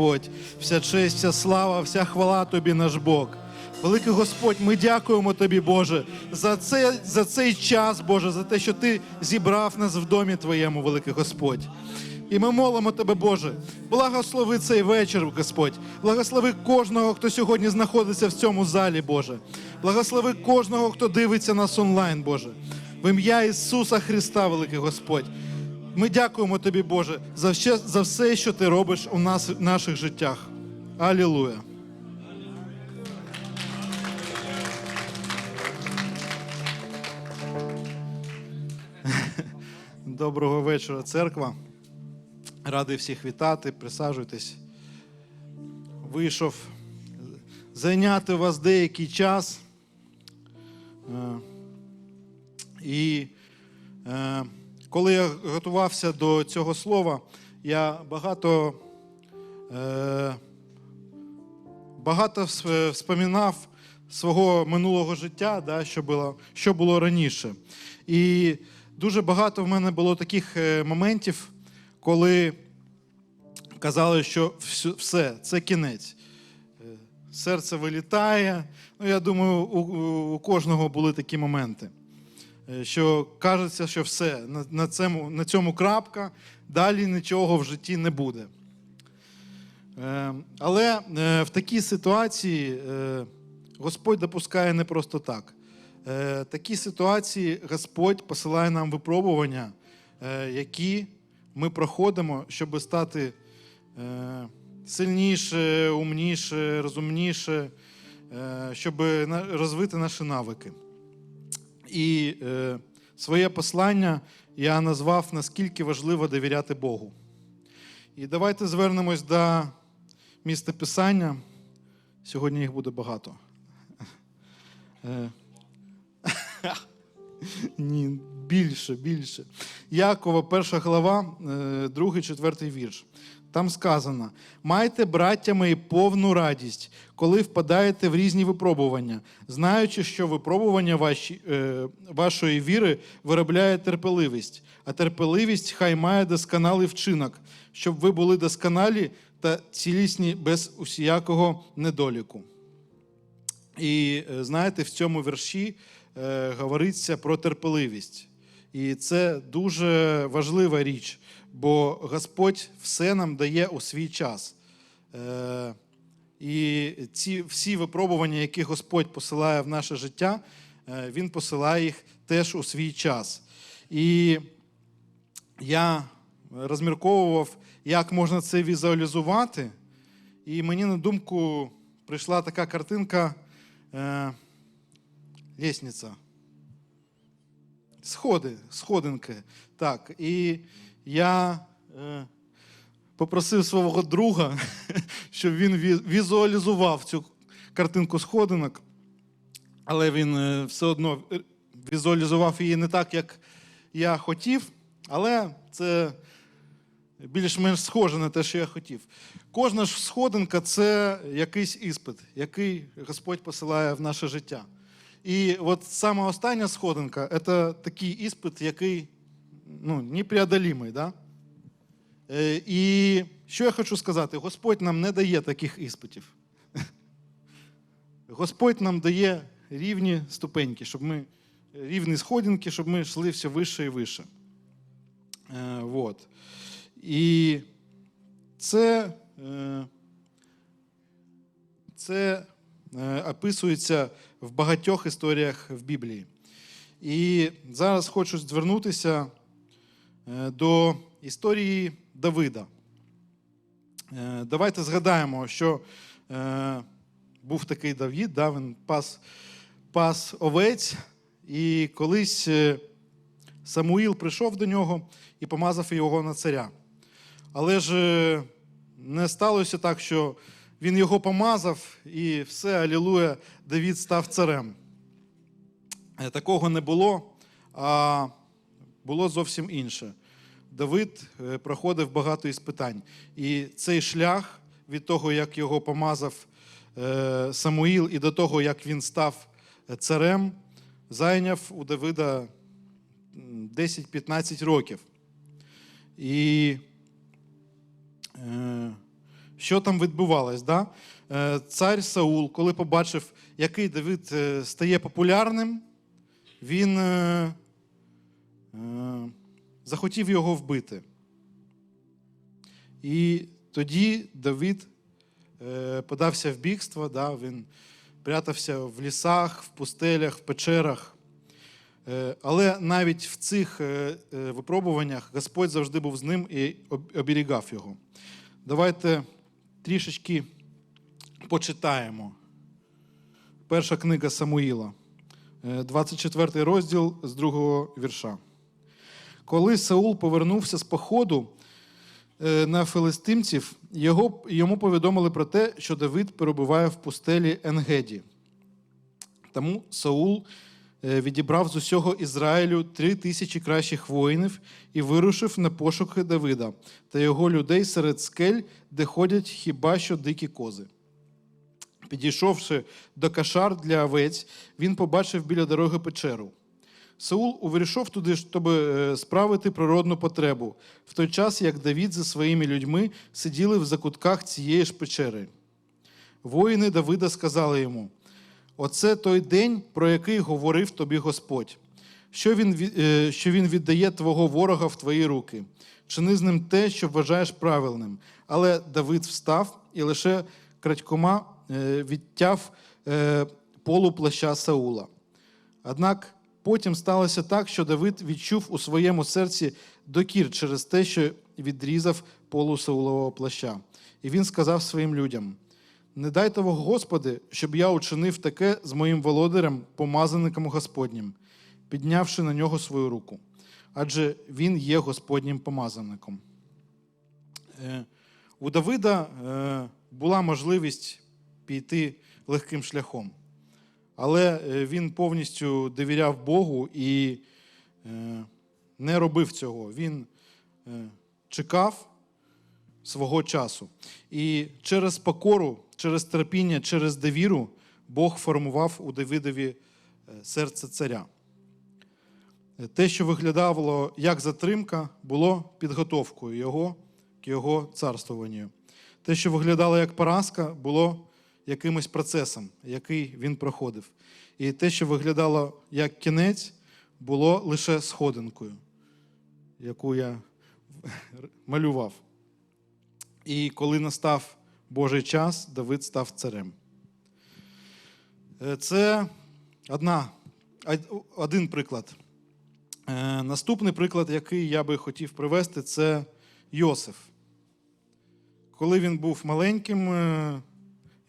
Господь, вся честь, вся слава, вся хвала Тобі, наш Бог. Великий Господь, ми дякуємо Тобі, Боже, за, це, за цей час, Боже, за те, що Ти зібрав нас в домі Твоєму, великий Господь. І ми молимо Тебе, Боже, благослови цей вечір, Господь. Благослови кожного, хто сьогодні знаходиться в цьому залі, Боже. Благослови кожного, хто дивиться нас онлайн, Боже. В ім'я Ісуса Христа, великий Господь. Ми дякуємо Тобі, Боже, за все, за все, що Ти робиш у нас в наших життях. Алілуя. Доброго вечора, церква. Радий всіх вітати, присаджуйтесь. Вийшов зайняти вас деякий час. Е, І е, коли я готувався до цього слова, я багато, е, багато вспоминав свого минулого життя, да, що, було, що було раніше. І дуже багато в мене було таких е, моментів, коли казали, що все, це кінець. Е, Серце вилітає. Ну, я думаю, у, у кожного були такі моменти. Е, Що кажеться, що все, на, цьому, на цьому крапка, далі нічого в житті не буде. Е, Але е, в такій ситуації Господь допускає не просто так. Такі ситуації Господь посилає нам випробування, які ми проходимо, щоб стати сильніше, умніше, розумніше, щоб розвити наші навики. І е, своє послання я назвав наскільки важливо довіряти Богу. І давайте звернемось до міста Писання. Сьогодні їх буде багато. Е, Ні, більше, більше. Якова, перша глава, е, другий, четвертий вірш. Там сказано: майте, браття мої, повну радість, коли впадаєте в різні випробування, знаючи, що випробування ваші, е, вашої віри виробляє терпеливість, а терпеливість хай має досконалий вчинок, щоб ви були досконалі та цілісні без усіякого недоліку. І е, знаєте, в цьому вірші е, говориться про терпеливість. І це дуже важлива річ, бо Господь все нам дає у свій час. Е, і ці всі випробування, які Господь посилає в наше життя, е, Він посилає їх теж у свій час. І я розмірковував, як можна це візуалізувати. І мені на думку прийшла така картинка е, лестниця. Сходи, сходинки. Так. І я е, попросив свого друга, щоб він візуалізував цю картинку сходинок, але він е, все одно е, візуалізував її не так, як я хотів, але це більш-менш схоже на те, що я хотів. Кожна ж сходинка це якийсь іспит, який Господь посилає в наше життя. І от саме остання сходинка це такий іспит, який ну, непреодолімий. Да? І що я хочу сказати? Господь нам не дає таких іспитів. Господь нам дає рівні ступеньки, щоб ми рівні сходинки, щоб ми йшли все вище і вище. Е, вот. І це, е, це описується в багатьох історіях в Біблії. І зараз хочу звернутися до історії Давида. Е, Давайте згадаємо, що е, був такий Давід, да, він пас, пас овець, і колись е, Самуїл прийшов до нього і помазав його на царя. Але ж е, не сталося так, що він його помазав, і все, алілуя, Давід став царем. Е, Такого не було, а було зовсім інше. Давид е, проходив багато іспитань. І цей шлях від того, як його помазав е, Самуїл, і до того, як він став е, царем, зайняв у Давида 10-15 років. І що там відбувалось. Да? Цар Саул, коли побачив, який Давид стає популярним, він захотів його вбити. І тоді Давид е, подався в бігство, да, він прятався в лісах, в пустелях, в печерах. Е, Але навіть в цих е, випробуваннях Господь завжди був з ним і оберігав його. Давайте трішечки почитаємо. Перша книга Самуїла, е, 24 розділ з другого вірша. Коли Саул повернувся з походу е, на филистимців, його, йому повідомили про те, що Давид перебуває в пустелі Енгеді. Тому Саул е, відібрав з усього Ізраїлю три тисячі кращих воїнів і вирушив на пошуки Давида та його людей серед скель, де ходять хіба що дикі кози. Підійшовши до кашар для овець, він побачив біля дороги печеру. Саул увійшов туди, щоб е, справити природну потребу, в той час як Давід зі своїми людьми сиділи в закутках цієї ж печери. Воїни Давида сказали йому: Оце той день, про який говорив тобі Господь, що він, е, що він віддає твого ворога в твої руки. Чини з ним те, що вважаєш правильним. Але Давид встав і лише крадькома е, відтяв полу плаща Саула. Однак потім сталося так, що Давид відчув у своєму серці докір через те, що відрізав полу Саулового плаща. І він сказав своїм людям: Не дай того, Господи, щоб я учинив таке з моїм володарем, помазаником Господнім, піднявши на нього свою руку. Адже він є Господнім помазаником. Е, У Давида е, була можливість піти легким шляхом. Але е, він повністю довіряв Богу і е, не робив цього. Він е, чекав свого часу. І через покору, через терпіння, через довіру Бог формував у Давидові серце царя. Те, що виглядало як затримка, було підготовкою його к його царствуванню. Те, що виглядало як поразка, було якимось процесом, який він проходив. І те, що виглядало як кінець, було лише сходинкою, яку я малював. І коли настав Божий час, Давид став царем. Е, Це одна, один приклад. Е, Наступний приклад, який я би хотів привести, це Йосиф. Коли він був маленьким, е,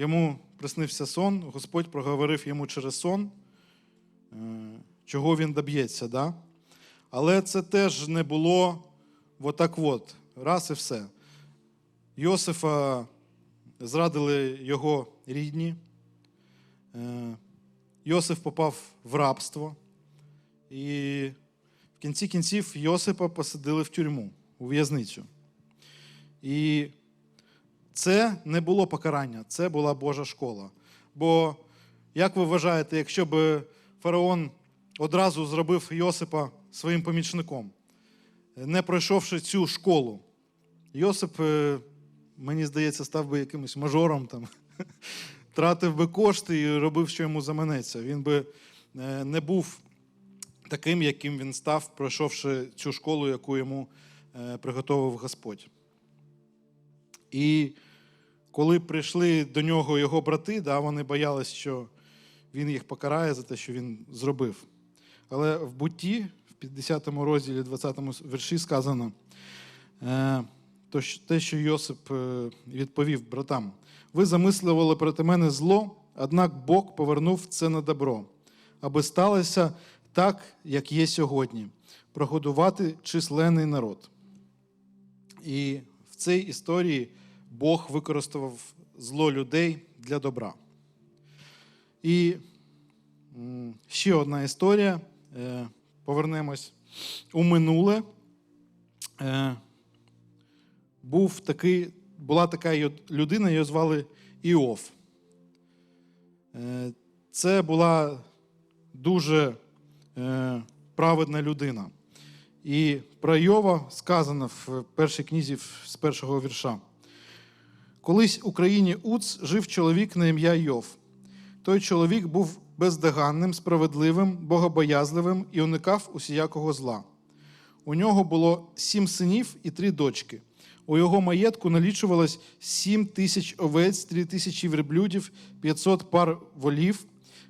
йому приснився сон, Господь проговорив йому через сон, е, чого він доб'ється. Да? Але це теж не було отак от, раз і все. Йосифа зрадили його рідні. Е, Йосиф попав в рабство. І в кінці кінців Йосипа посадили в тюрму, у в'язницю. І це не було покарання, це була Божа школа. Бо, як ви вважаєте, якщо б фараон одразу зробив Йосипа своїм помічником, не пройшовши цю школу, Йосип, е, мені здається, став би якимось мажором, там, тратив би кошти і робив, що йому заманеться. Він би е, не був таким, яким він став, пройшовши цю школу, яку йому е, приготовив Господь. І коли прийшли до нього його брати, да, вони боялись, що він їх покарає за те, що він зробив. Але в бутті, в 50 розділі, 20 вірші сказано, е, те, що Йосип е, відповів братам: ви замислювали проти мене зло, однак Бог повернув це на добро, аби сталося так, як є сьогодні, прогодувати численний народ. І в цій історії Бог використав зло людей для добра. І ще одна історія. Е, Повернемось у минуле. Е, Був такий, була така людина, її звали Іов. Е, Це була дуже праведна людина. І про Йова сказано в першій книзі з першого вірша. Колись у країні Уц жив чоловік на ім'я Йов. Той чоловік був бездоганним, справедливим, богобоязливим і уникав усіякого зла. У нього було сім синів і три дочки. У його маєтку налічувалось сім тисяч овець, три тисячі верблюдів, 500 пар волів,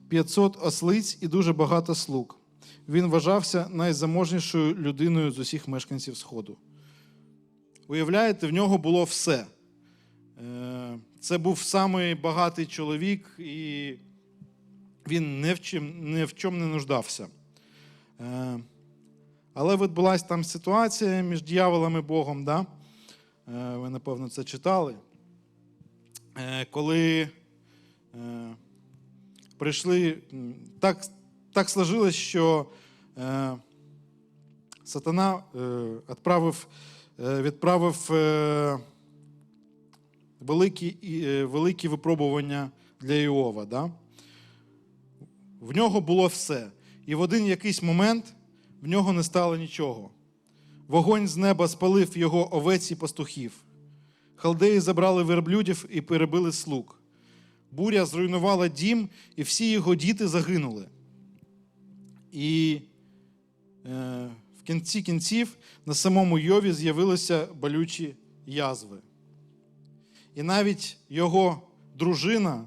500 ослиць і дуже багато слуг. Він вважався найзаможнішою людиною з усіх мешканців Сходу. Уявляєте, в нього було все. Це був самий багатий чоловік, і він ні в чим, ні в чому не нуждався. Е, Але відбулася там ситуація між дьяволом і Богом. Да? Е, Ви, напевно, це читали. Е, Коли прийшли, так, так сложилось, що сатана відправив, відправив великі, е, великі випробування для Іова. Да? В нього було все. І в один якийсь момент в нього не стало нічого. Вогонь з неба спалив його овець і пастухів. Халдеї забрали верблюдів і перебили слуг. Буря зруйнувала дім, і всі його діти загинули. І е, в кінці кінців на самому Йові з'явилися болючі язви. І навіть його дружина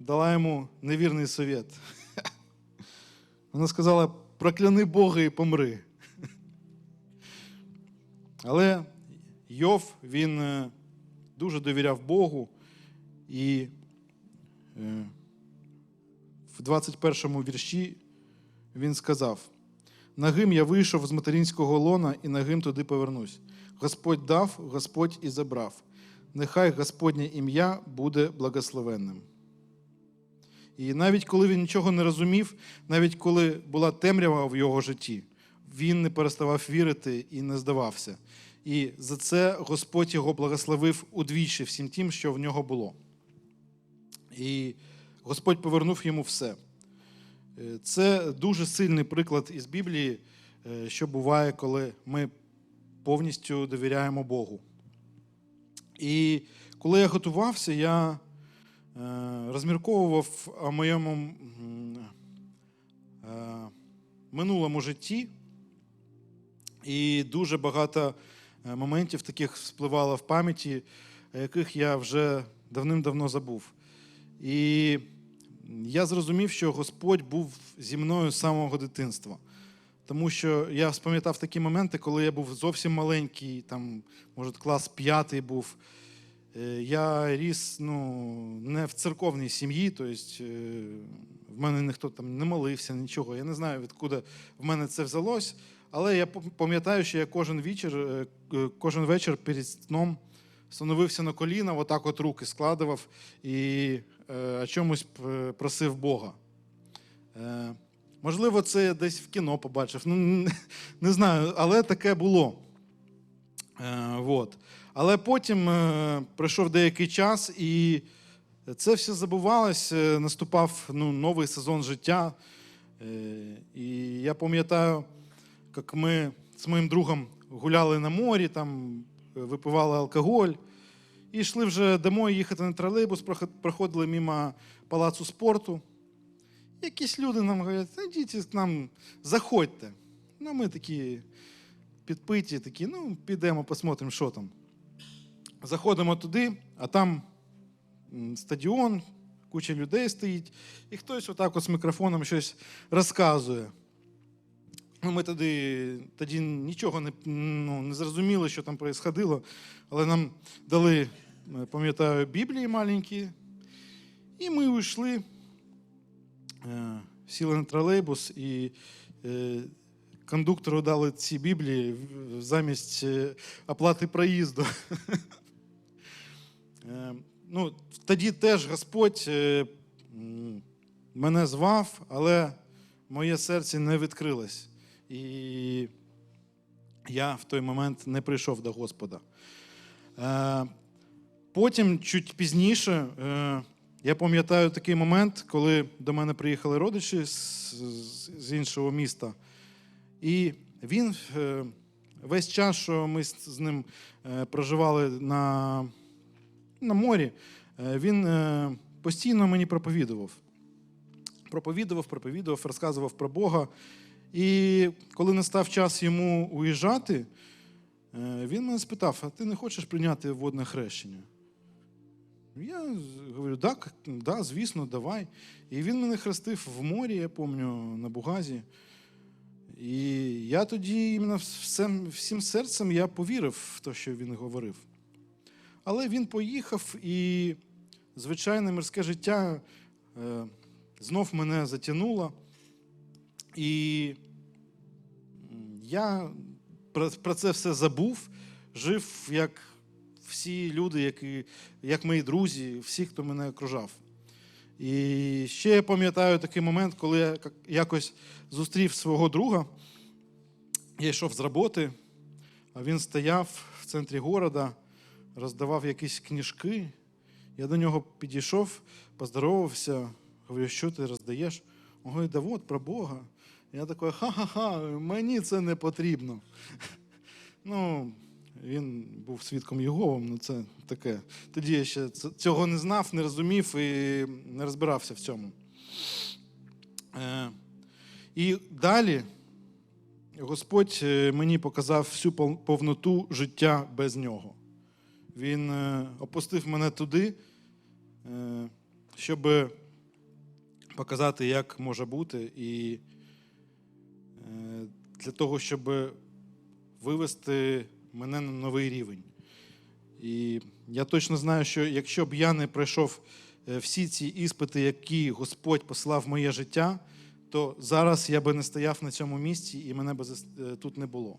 дала йому невірний совет. Вона сказала: прокляни Бога і помри. Але Йов він е, дуже довіряв Богу, і е, в 21 му вірші він сказав: Нагим я вийшов з материнського лона і нагим туди повернусь. Господь дав, Господь і забрав. Нехай Господнє ім'я буде благословенним. І навіть коли він нічого не розумів, навіть коли була темрява в його житті, він не переставав вірити і не здавався. І за це Господь його благословив удвічі всім тим, що в нього було. І Господь повернув йому все. Е, Це дуже сильний приклад із Біблії, е, що буває, коли ми повністю довіряємо Богу. І коли я готувався, я е, розмірковував о моєму е, минулому житті, і дуже багато е, моментів таких спливало в пам'яті, яких я вже давним-давно забув. І я зрозумів, що Господь був зі мною з самого дитинства. Тому що я спам'ятав такі моменти, коли я був зовсім маленький, там, може, клас п'ятий був. Е, Я ріс ну, не в церковній сім'ї, тобто в мене ніхто там не молився, нічого. Я не знаю, відкуди в мене це взялось. Але я пам'ятаю, що я кожен вечір, е, кожен вечір перед сном становився на коліна, отак от руки складував і о чомусь просив Бога. Можливо, це десь в кіно побачив. Ну, не знаю, але таке було. Е, вот. Але потім е, пройшов деякий час, і це все забувалось. е, Наступав ну, новий сезон життя. Е, І я пам'ятаю, як ми з моїм другом гуляли на морі, там е, випивали алкоголь. І йшли вже домой їхати на тролейбус, проходили мимо палацу спорту. Якісь люди нам говорять, ідіть нам, заходьте. Ну, ми такі підпиті, такі, ну, підемо, посмотримо, що там. Заходимо туди, а там стадіон, куча людей стоїть, і хтось отак от з мікрофоном щось розказує. Ну, ми тоді, тоді нічого не, ну, не зрозуміли, що там відбувалося, але нам дали, е, пам'ятаю, Біблії маленькі, і ми уйшли, е, сіли на тролейбус, і е, кондуктору дали ці Біблії замість е, оплати проїзду. Е, Ну, тоді теж Господь е, мене звав, але моє серце не відкрилось. І я в той момент не прийшов до Господа. Е, Потім, чуть пізніше, е, я пам'ятаю такий момент, коли до мене приїхали родичі з, іншого міста. І він е, весь час, що ми з ним е, проживали на на морі, е, він постійно мені проповідував. Проповідував, проповідував, розказував про Бога. І коли настав час йому уїжджати, він мене спитав: а ти не хочеш прийняти водне хрещення? Я говорю, так, да, звісно, давай. І він мене хрестив в морі, я пам'ятаю, на Бугазі. І я тоді іменно всім, всім серцем я повірив в те, що він говорив. Але він поїхав, і звичайне мирське життя е, знов мене затягнуло. І я про, це все забув, жив як всі люди, які, як мої друзі, всі, хто мене окружав. І ще я пам'ятаю такий момент, коли я якось зустрів свого друга. Я йшов з роботи, а він стояв в центрі города, роздавав якісь книжки. Я до нього підійшов, поздоровався, говорю, що ти роздаєш? Він говорить, да от про Бога. Я такий, ха-ха-ха, мені це не потрібно. Ну, він був свідком Єговим, ну це таке. Тоді я ще цього не знав, не розумів і не розбирався в цьому. Е, І далі Господь е, мені показав всю повноту життя без нього. Він е, опустив мене туди, щоб показати, як може бути, і для того, щоб вивести мене на новий рівень. І я точно знаю, що якщо б я не пройшов е, всі ці іспити, які Господь послав в моє життя, то зараз я би не стояв на цьому місці і мене зас- е, тут не було.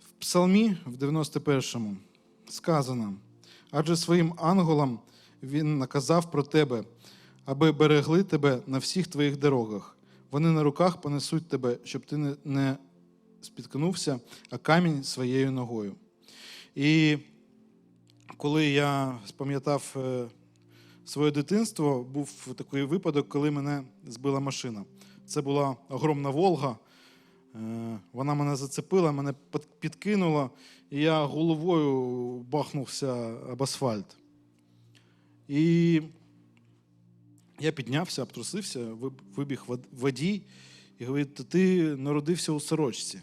В Псалмі в 91-му сказано: адже своїм ангелам він наказав про тебе, аби берегли тебе на всіх твоїх дорогах. Вони на руках понесуть тебе, щоб ти не- спіткнувся, а камінь своєю ногою. І коли я спам'ятав е, своє дитинство, був такий випадок, коли мене збила машина. Це була огромна Волга. Е, Вона мене зацепила, мене підкинула, і я головою бахнувся об асфальт. І я піднявся, обтрусився, вибіг водій і говорить: ти народився у сорочці.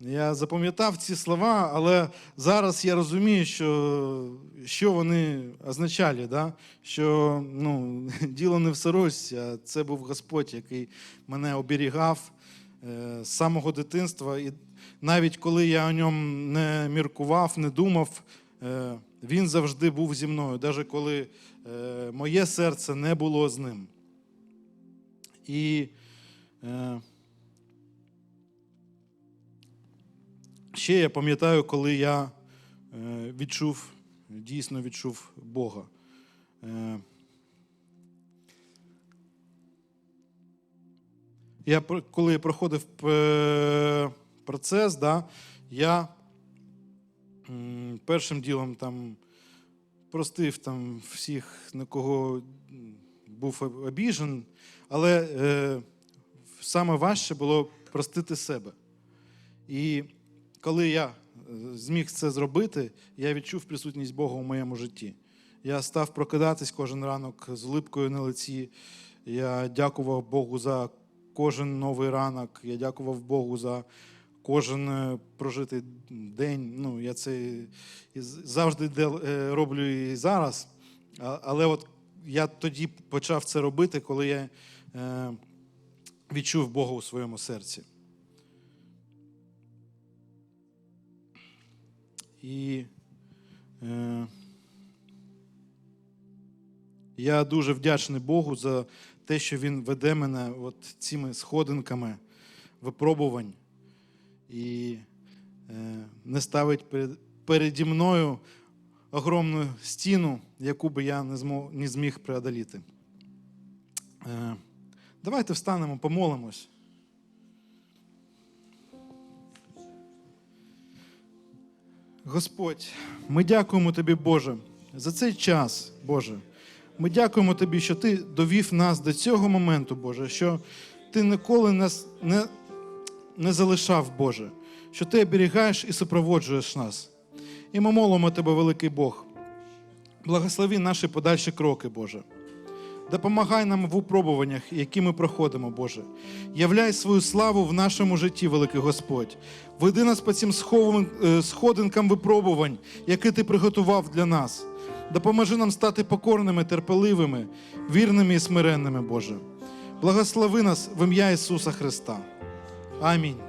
Я запам'ятав ці слова, але зараз я розумію, що, що вони означали, да? що ну, діло не в сорочці, а це був Господь, який мене оберігав е, з самого дитинства. І навіть коли я о ньому не міркував, не думав, е, він завжди був зі мною, навіть коли е, моє серце не було з ним. І е, ще я пам'ятаю, коли я е, відчув, дійсно відчув Бога. Е, Я коли проходив е, процес, да, я першим ділом там простив там всіх, на кого був обіжен, але е, саме важче було простити себе. І коли я е, зміг це зробити, я відчув присутність Бога у моєму житті. Я став прокидатись кожен ранок з улипкою на лиці. Я дякував Богу за кожен новий ранок. Я дякував Богу за кожен е, прожитий день. Ну, я це завжди е, роблю і зараз. Але от я тоді почав це робити, коли я відчув Бога у своєму серці. І е, я дуже вдячний Богу за те, що Він веде мене от цими сходинками випробувань і е, не ставить перед, переді мною огромну стіну, яку би я не, змог, не зміг преодоліти. Е, давайте встанемо, помолимось. Господь, ми дякуємо Тобі, Боже, за цей час, Боже. Ми дякуємо Тобі, що Ти довів нас до цього моменту, Боже, що Ти ніколи нас не, не залишав, Боже, що Ти оберігаєш і супроводжуєш нас. І ми молимо Тебе, великий Бог. Благослови наші подальші кроки, Боже. Допомагай нам в випробуваннях, які ми проходимо, Боже. Являй свою славу в нашому житті, великий Господь. Веди нас по цим е, сходинкам випробувань, які ти приготував для нас. Допоможи нам стати покорними, терпеливими, вірними і смиренними, Боже. Благослови нас в ім'я Ісуса Христа. Амінь.